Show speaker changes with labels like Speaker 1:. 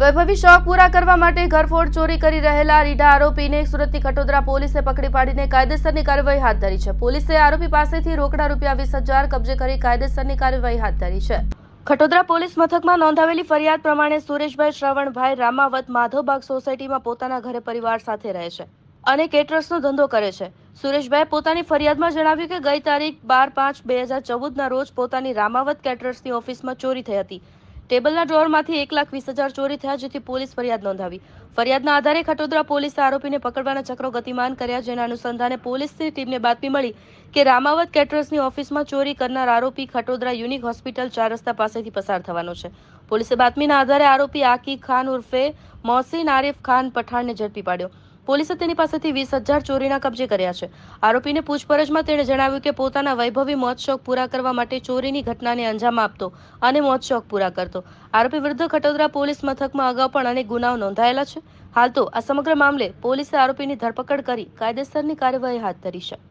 Speaker 1: વૈભવી શોખ પૂરા કરવા માટે ઘરફોડ ચોરી કરી રહેલા રીઢા આરોપીને સુરતની ખટોદરા પોલીસે પકડી પાડીને કાયદેસરની કાર્યવાહી હાથ ધરી છે. પોલીસે આરોપી પાસેથી રોકડા રૂપિયા વીસ હજાર કબજે કરી કાયદેસરની કાર્યવાહી હાથ ધરી છે. ખટોદરા પોલીસ મથકમાં નોંધાવેલી ફરિયાદ પ્રમાણે સુરેશભાઈ, શ્રવણભાઈ, રામાવત, માધવબાગ સોસાયટીમાં પોતાના ઘરે પરિવાર સાથે રહે છે અને કેટરર્સનો ધંધો કરે છે. સુરેશભાઈ પોતાની ફરિયાદમાં જણાવ્યું કે ગઈ તારીખ બાર પાંચ બે હજાર ચૌદના રોજ પોતાની રામાવત કેટરર્સની ઓફિસમાં ચોરી થઈ હતી. ટેબલના ડ્રોરમાંથી એક લાખ વીસ હજાર ચોરી થયા જેથી પોલીસ ફરિયાદ નોંધાવી. ફરિયાદના આધારે ખટોદરા પોલીસે આરોપીને પકડવાના ચક્રો ગતિમાન કર્યા, જેના અનુસંધાને પોલીસની ટીમને બાતમી મળી કે રામાવત કેટરર્સની ઓફિસમાં ચોરી કરનાર આરોપી ખટોદરા યુનિક હોસ્પિટલ ચાર રસ્તા પાસેથી પસાર થવાનો છે. પોલીસે બાતમીના આધારે આરોપી આકી ખાન ઉર્ફે મોહસિન આરિફ ખાન પઠાણને ઝડપી પાડ્યો. પોલીસે તેની પાસેથી વીસ હજાર ચોરીના કબજે કર્યા છે. આરોપીને પૂછપરછમાં તેણે જણાવ્યું કે પોતાના વૈભવી મોત શોખ પૂરા કરવા માટે ચોરીની ઘટનાને અંજામ આપતો અને મોતશોખ પૂરા કરતો. આરોપી વિરુદ્ધ ખટોદરા પોલીસ મથકમાં અગાઉ પણ અનેક ગુનાઓ નોંધાયેલા છે. હાલ તો આ સમગ્ર મામલે પોલીસે આરોપીની ધરપકડ કરી કાયદેસરની કાર્યવાહી હાથ ધરી છે.